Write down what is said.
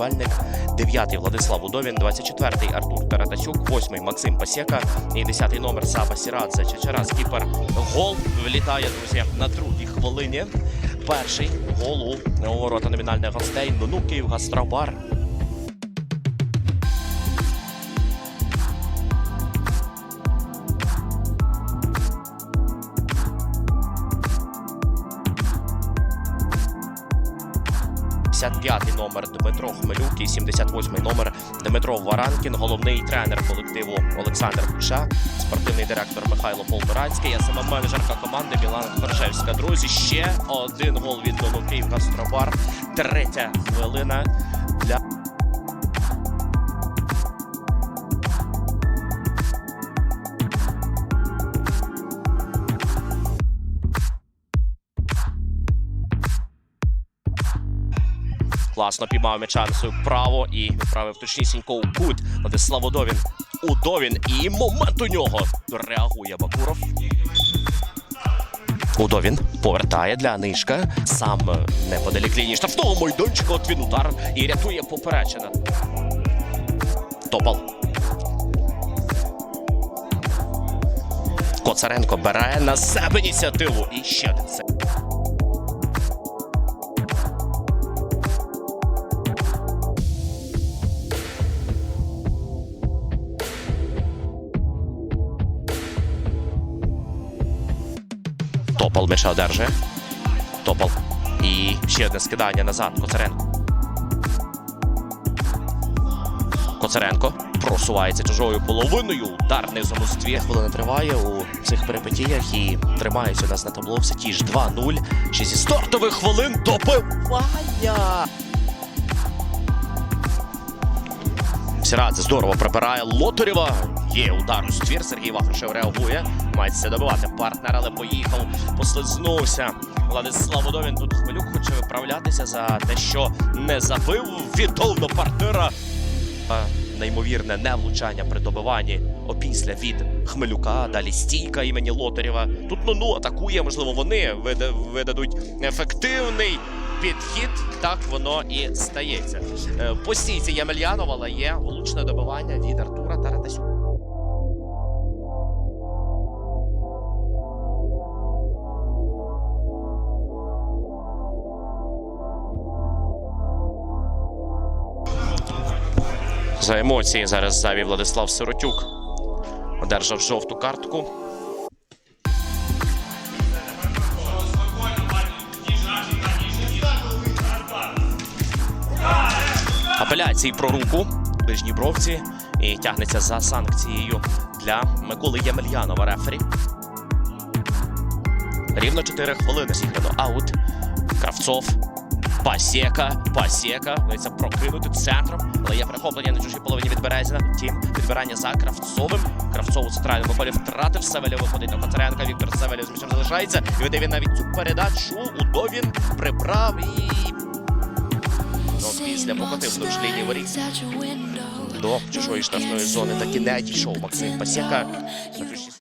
Мельник, 9-й Владислав Удовін, 24-й Артур Таратасюк, 8-й Максим Пасєка і 10-й номер Саба Сірадзе. Чечерас кіпер гол влітає, друзі, на другій хвилині. Перший гол у ворота номінальних гостей. Ну, Київ Гастробар. Й номер Дмитро Хмелюк і 78-й номер Дмитро Варанкін, головний тренер колективу Олександр Куша, спортивний директор Михайло Полторацький, а сама менеджерка команди Мілана Коржевська. Друзі, ще один гол від Київ Гастробар. Третя хвилина для Класно піймав м'яча на свою право і відправив точнісінько у кут. Владислав Удовін. Удовін. І момент у нього реагує Бакуров. Удовін повертає для Нишка. Сам неподалік лінії штрафного майданчика. От він удар і рятує поперечина. Топал. Коцаренко бере на себе ініціативу. І ще один Топал м'яча одержує. Топал. І ще одне скидання назад. Коцаренко. Коцаренко просувається чужою половиною. Удар низом у ствір. Хвилина триває у цих перипетіях і тримається у нас на табло все ті ж 2-0. Ще зі стартових хвилин добивання. Сірадзе здорово прибирає Лотарєва. Є удар у ствір. Сергій Вахрушев реагує. Мається добивати партнер, але поїхав, послизнувся. Владислав Удовін тут Хмелюк хоче виправлятися за те, що не забив. Віддав до партнера. Неймовірне невлучання при добиванні опісля від Хмелюка. Далі стійка імені Лотарєва. Тут ну атакує. Можливо, вони видадуть ефективний підхід. Так воно і стається. Е, По стійці Ємельянова, але є влучне добивання від Артура Таратасюка. За емоції зараз завів Владислав Сиротюк. Одержав жовту картку. Апеляції про руку в ближній бровці і тягнеться за санкцією для Миколи Ємельянова рефері. Рівно 4 хвилини зіграно аут. Кравцов. Пасєка, Пасєка. Вдається прокинути центром, але є перехоплення на чужій половині від Березіна. Втім, відбирання за Кравцовим. Кравцов у центральному полі втратив Севелєв виходить на Коцаренка. Віктор Севелєв з м'ячем залишається. І веде він навіть цю передачу. Удовін прибрав і Ну, після покотив вздовж лінії воріт. до чужої штрафної зони таки не дійшов Максим Пасєка.